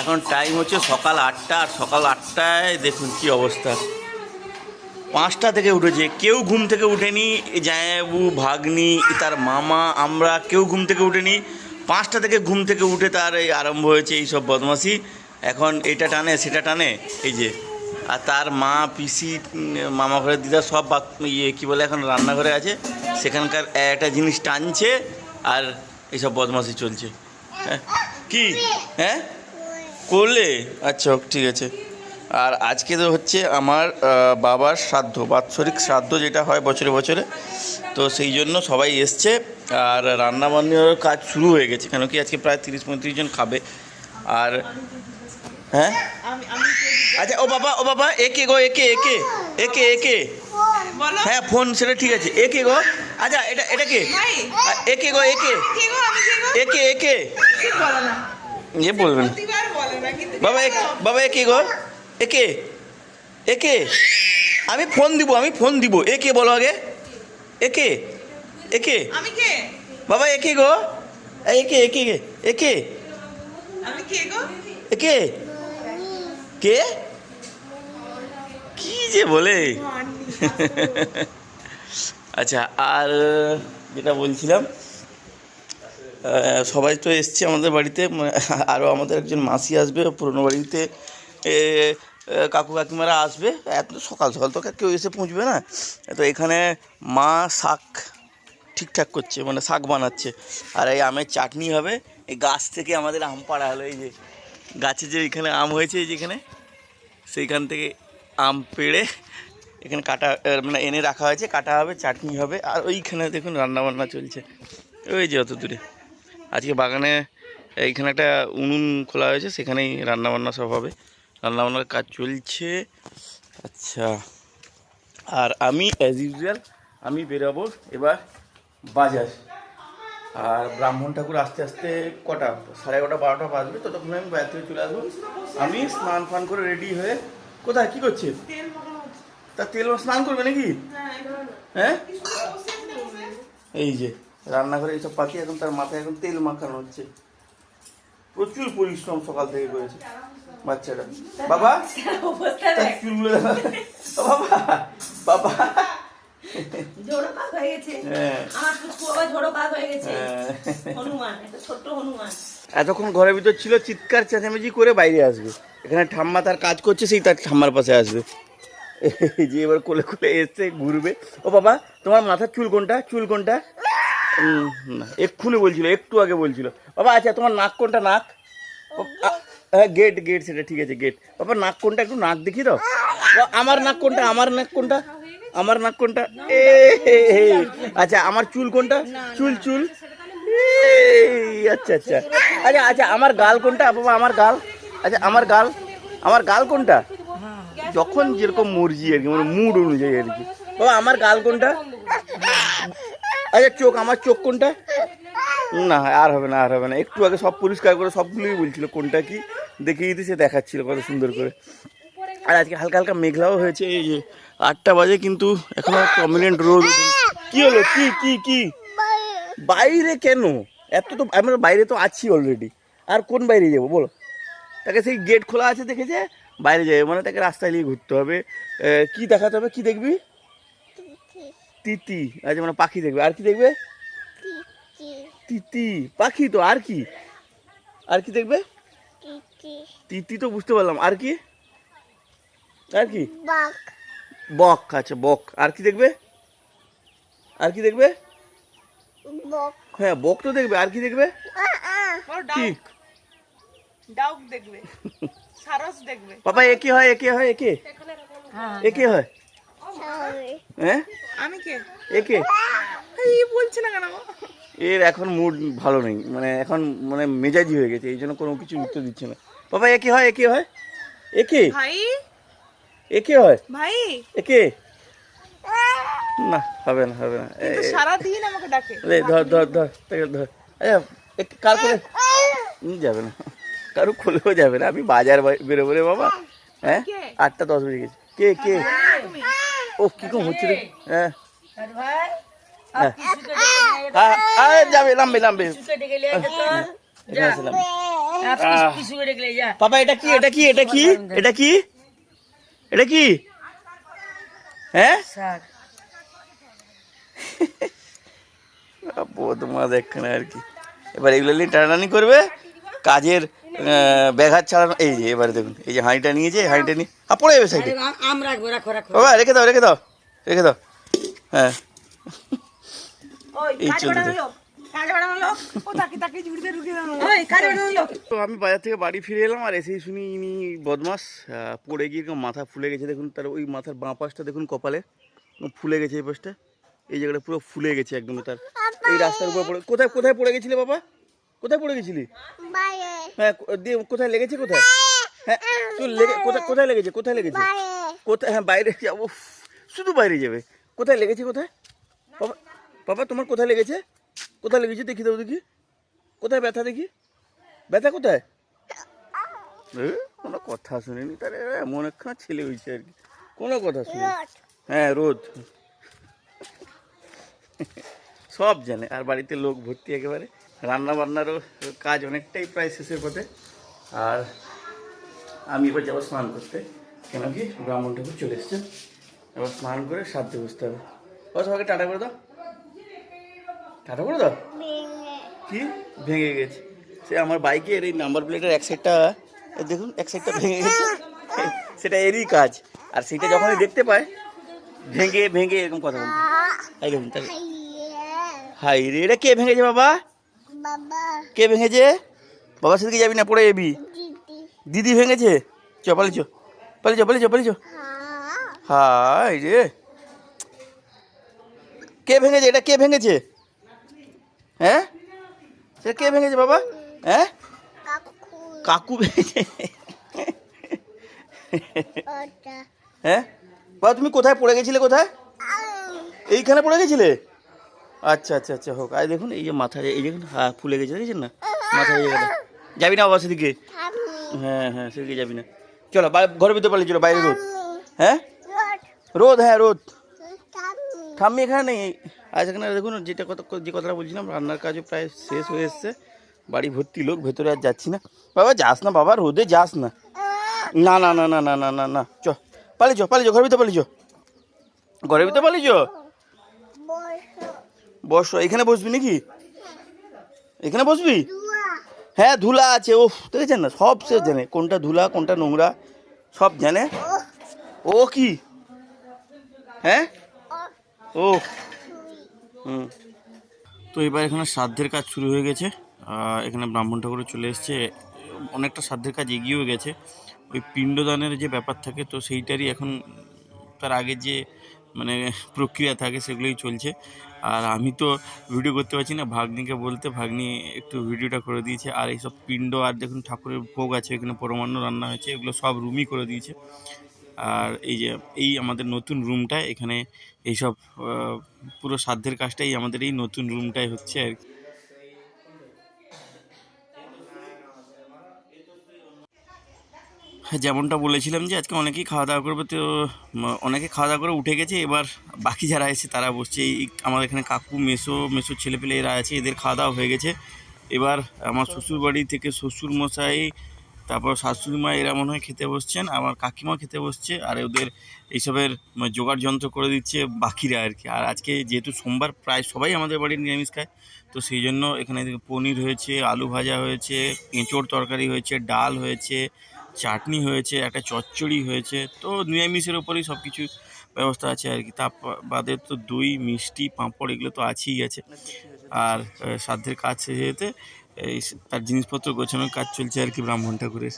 এখন টাইম হচ্ছে সকাল আটটা, আর সকাল আটটায় দেখুন কি অবস্থা। পাঁচটা থেকে উঠেছে। কেউ ঘুম থেকে উঠেনি জায়াবু ভাগ্নি, তার মামা, আমরা কেউ ঘুম থেকে উঠেনি। পাঁচটা থেকে ঘুম থেকে উঠে তার এই আরম্ভ হয়েছে এই সব বদমাসি এখন এটা টানে, সেটা টানে, এই যে। আর তার মা, পিসি মামা ঘরের দিদা সব ইয়ে কী বলে এখন, রান্নাঘরে আছে। সেখানকার একটা জিনিস টানছে, আর এইসব বদমাসি চলছে। হ্যাঁ কি? হ্যাঁ? করলে? আচ্ছা ঠিক আছে। আর আজকে তো হচ্ছে আমার বাবার শ্রাদ্ধ বাৎসরিক শ্রাদ্ধ যেটা হয় বছরে বছরে। তো সেই জন্য সবাই এসছে আর রান্না বান্নার কাজ শুরু হয়ে গেছে কেন কি আজকে প্রায় তিরিশ পঁয়ত্রিশ জন খাবে। আর হ্যাঁ? আচ্ছা ও বাবা ও বাবা একে গো একে একে একে একে হ্যাঁ ফোন সেটা ঠিক আছে। একে গো? আচ্ছা এটা এটা কে? একে গো একে একে একে এ বলবেন প্রতিবার বলে না কিন্তু বাবা এক বাবা একে গো? একে একে আমি ফোন দিব আমি ফোন দিব। একে বলো আগে? একে একে বাবা একে গো? একে একে একে একে কে? কে কি? যে বলে? আচ্ছা আর যেটা বলছিলাম সবাই তো এসছে আমাদের বাড়িতে। আরও আমাদের একজন মাসি আসবে, পুরনো বাড়িতে। কাকু কাকিমারা আসবে। এত সকাল সকাল তো কেউ এসে পৌঁছবে না। তো এখানে মা শাক ঠিকঠাক করছে মানে শাক বানাচ্ছে। আর এই আমের চাটনি হবে। এই গাছ থেকে আমাদের আম পাড়া হলো, এই যে গাছে যে এখানে আম হয়েছে, এই যেখানে সেইখান থেকে আম পেড়ে এখানে কাটা মানে এনে রাখা হয়েছে। কাটা হবে, চাটনি হবে। আর ওইখানে দেখুন রান্নাবান্না চলছে। ওই যে অত দূরে। আজকে বাগানে এইখানে একটা উনুন খোলা হয়েছে সেখানেই রান্নাবান্না সব হবে। রান্নাবান্নার কাজ চলছে। আচ্ছা আর আমি অ্যাজ ইউজুয়াল আমি বেরোবো এবার বাজার। আর ব্রাহ্মণ ঠাকুর আস্তে আস্তে কটা সাড়ে এগারোটা বারোটা বাজবে ততক্ষণ আমি বাইরে থেকে চলে আসব। আমি স্নান ফান করে রেডি হয়ে কোথায় কি করছে। তা তেল স্নান করবে নাকি? হ্যাঁ হ্যাঁ। এই যে। রান্নাঘরে এইসব পাখি এখন তার মাথায় এখন তেল মাখানো হচ্ছে। প্রচুর পরিশ্রম সকাল থেকে করেছে বাচ্চাটা বাবা? চুলগুলো বাবা বাবা। হয়ে গেছে। হ্যাঁ। এতক্ষণ ঘরের ভিতর ছিল চিৎকার চেঁচামেচি করে বাইরে আসবে। এখানে ঠাম্মা তার কাজ করছে সেই তার ঠাম্মার পাশে আসবে। যে এবার কোলে কোলে এসছে ঘুরবে। ও বাবা তোমার মাথার চুল কোনটা? চুল কোনটা? এক্ষুনি বলছিল একটু আগে বলছিল। বাবা আচ্ছা তোমার নাক কোনটা নাক? হ্যাঁ গেট গেট সেটা ঠিক আছে গেট। বাবা নাক কোনটা একটু নাক দেখি দাও আমার নাক কোনটা আমার নাক কোনটা? আমার নাক কোনটা? এ। আচ্ছা আমার চুল কোনটা? চুল চুল। আচ্ছা আচ্ছা। আচ্ছা আচ্ছা আমার গাল কোনটা? বাবা আমার গাল। আচ্ছা আমার গাল। আমার গাল কোনটা? যখন যেরকম মর্জি আর কি মানে মুড অনুযায়ী আর কি। বাবা আমার গাল কোনটা? আচ্ছা চোখ, আমার চোখ কোনটা? না, আর হবে না, আর হবে না। একটু আগে সব পরিষ্কার করে সবগুলোই বলছিল কোনটা কি। দেখিয়ে দিতে সে দেখাচ্ছিল কত সুন্দর করে। আর আজকে হালকা হালকা মেঘলাও হয়েছে, এই যে আটটা বাজে, কিন্তু এখনও প্রমিনেন্ট রোদ। কি হলো? কি কি কি? বাইরে কেন? এত তো, আমরা বাইরে তো আছি অলরেডি আর কোন বাইরে যাব, বলো? তাকে সেই গেট খোলা আছে দেখেছে? বাইরে যাবে মানে তাকে রাস্তায় নিয়ে ঘুরতে হবে। কি দেখাতে হবে? কি দেখবি? তিতি। আচ্ছা মানে পাখি দেখবে। আর কি দেখবে? তিতি। পাখি তো আর কি? আর কি দেখবে? তিতি। তো বুঝতে পারলাম। আর কি? আর কি? বক। আচ্ছা বক। আর কি দেখবে? আর কি দেখবে? হ্যাঁ বক তো দেখবে। আর কি দেখবে? ডাউক। ডাউক দেখবে। সারস দেখবে। বাবা একে হয় একে হয় একে? একে হয়? হ্যাঁ আমি কে? একে এই বলছে না কেন? এর এখন মুড ভালো নেই। মানে এখন মানে মেজাজি হয়ে গেছে এই জন্য কোনো কিছু উত্তর দিচ্ছে না। বাবা একে হয়? একে হয়? একে ভাই? একে হয়? ভাই? একে না হবে না হবে না। আমাকে ডাকে। ধর ধর ধর তাকে ধর আচ্ছা কার করে? যাবে না। কারও খুলেও যাবে না। আমি বাজার বেরোবো রে বাবা। হ্যাঁ? আটটা দশ বেজে গেছে। কে কে? তুমি। ও কীরকম হচ্ছে রে? হ্যাঁ। হ্যাঁ। হ্যাঁ, আরে যাবে নামবে এটা কি এটা কি এটা কি? এটা কি? এটা কি? হ্যাঁ? শাক বদমাস একখানে আর কি। এবার এগুলো নিয়ে টানাটানি করবে। কাজের ব্যাঘাত ছাড়ানো এই যে এবারে দেখুন এই যে হাঁড়িটা নিয়েছে হাঁড়িটা নিয়ে আর পড়ে যাবে সাইডে। আম রাখব রাখো রাখো। বাবা রেখে দাও রেখে দাও রেখে দাও। হ্যাঁ। আমি বাজার থেকে বাড়ি ফিরে এলাম আর এসেই শুনি ইনি বদমাস পড়ে গিয়ে মাথা ফুলে গেছে। দেখুন তার ওই মাথার বাঁ পাশটা দেখুন কপালে ফুলে গেছে এই পাশটা। এই জায়গাটা পুরো ফুলে গেছে একদম তার। এই রাস্তার উপর পড়ে কোথায় কোথায় পড়ে গেছিলে বাবা? কোথায় পড়ে গেছিলি? হ্যাঁ দিয়ে কোথায় লেগেছে কোথায়? হ্যাঁ তুই লেগে কোথায় কোথায় লেগেছে কোথায় লেগেছে? কোথায় হ্যাঁ বাইরে যাব শুধু বাইরে যাবে। কোথায় লেগেছে কোথায়? বাবা বাবা তোমার কোথায় লেগেছে? কোথায় লেগেছে দেখি দাও দেখি। কোথায় ব্যথা দেখি? ব্যথা কোথায়? কোনো কথা শুনিনি তার এমন একখানা ছেলে হয়েছে আর কি। কোনো কথা শুনি হ্যাঁ রোদ। সব জানে আর বাড়িতে লোক ভর্তি একেবারে। রান্না বান্নারও কাজ অনেকটাই প্রায় শেষের পথে। আর আমি এবার যাব স্নান করতে। কেন কি? ব্রাহ্মণ ঠাকুর চলে এসছে। এবার স্নান করে সাধ্যে বসতে হবে। ও সবাইকে টাটা করে দাও। টাটা করে দাও? কি? ভেঙে গেছে। সে আমার বাইকের এই নাম্বার প্লেটের এক সাইডটা দেখুন এক সাইডটা ভেঙে গেছে। সেটা এরই কাজ। আর সেটা যখনই দেখতে পায় ভেঙে ভেঙে এরকম কথা বলতে এই দেখুন তাহলে। হাই রে এটা কে ভেঙেছে বাবা? কে ভেঙেছে? বাবার সাথে যাবি না পড়ে যাবি? দিদি ভেঙেছে চ পালি চ। পালি চ পালি চ পালি চ। হাই রে। কে ভেঙেছে? এটা কে ভেঙেছে? হ্যাঁ? সেটা কে ভেঙেছে বাবা? হ্যাঁ? কাকু ভেঙেছে। হ্যাঁ? বাবা, তুমি কোথায় পড়ে গেছিলে কোথায়? এইখানে পড়ে গেছিলে? আচ্ছা আচ্ছা আচ্ছা হোক। আর দেখুন, এই যে মাথায়, এই দেখুন হ্যাঁ ফুলে গেছে, দেখেছেন না? মাথায় যাবি না বাবা সেদিকে? হ্যাঁ হ্যাঁ সেদিকে যাবি না। চলো ঘরের ভিতরে পালিয়ে চলো, বাইরে রোদ। হ্যাঁ? রোদ হ্যাঁ রোদ। ঠাম্মি এখানে নেই। আজ এখানে, দেখুন, যেটা কথা যে কথাটা বলছিলাম, রান্নার কাজও প্রায় শেষ হয়ে এসছে। বাড়ি ভর্তি লোক, ভেতরে আর যাচ্ছি না। বাবা, যাস না, বাবা, রোদে যাস না। না না না না না না না না, চ। পালিয়ে চ পালিয়ে চ ঘরের ভিতরে পালিয়ে চ ঘরের ভিতরে পালিয়ে চ বস। এখানে বসবি নাকি? এখানে বসবি? হ্যাঁ ধুলা আছে ও দেখেছেন না? সব সে জানে, কোনটা ধুলা, কোনটা নোংরা, সব জানে। ও কি? হ্যাঁ? ও। হুম। তো এবার এখানে শ্রাদ্ধের কাজ শুরু হয়ে গেছে। এখানে ব্রাহ্মণ ঠাকুরও চলে এসছে। অনেকটা শ্রাদ্ধের কাজ এগিয়েও গেছে। ওই পিণ্ডদানের যে ব্যাপার থাকে, তো সেইটারই এখন তার আগে যে মানে প্রক্রিয়া থাকে সেগুলোই চলছে। আর আমি তো ভিডিও করতে পারছি না, ভাগ্নিকে বলতে, ভাগ্নি একটু ভিডিওটা করে দিয়েছে। আর এইসব পিণ্ড আর দেখুন ঠাকুরের ভোগ আছে, এখানে পরমান্ন রান্না হয়েছে, এগুলো সব রুমই করে দিয়েছে। আর এই যে, এই আমাদের নতুন রুমটা এখানে এইসব পুরো সাধ্যের কাজটাই আমাদের এই নতুন রুমটাই হচ্ছে আর কি। যেমনটা বলেছিলাম যে আজকে অনেকেই খাওয়া দাওয়া করবে, তো অনেকে খাওয়া দাওয়া করে উঠে গেছে, এবার বাকি যারা এসে তারা বসছে। এই আমাদের এখানে কাকু, মেসো মেসো ছেলেপেলে এরা আছে, এদের খাওয়া দাওয়া হয়ে গেছে। এবার আমার শ্বশুর বাড়ি থেকে শ্বশুর মশাই তারপর শাশুড়ি মা এরা মনে হয় খেতে বসছেন, আমার কাকিমা খেতে বসছে, আর ওদের এইসবের জোগাড় যন্ত্র করে দিচ্ছে বাকিরা আর কি। আর আজকে যেহেতু সোমবার, প্রায় সবাই আমাদের বাড়ির নিরামিষ খায়, তো সেই জন্য এখানে পনির হয়েছে, আলু ভাজা হয়েছে, এঁচোড় তরকারি হয়েছে, ডাল হয়েছে চাটনি হয়েছে, একটা চচ্চড়ি হয়েছে, তো নিরামিষের ওপরেই সব কিছু ব্যবস্থা আছে আর কি। তা বাদে তো দই, মিষ্টি, পাঁপড় এগুলো তো আছেই আছে। আর সাধ্যের কাজ শেষ এই, তার জিনিসপত্র গোছানোর কাজ চলছে আর কি ব্রাহ্মণ ঠাকুরের।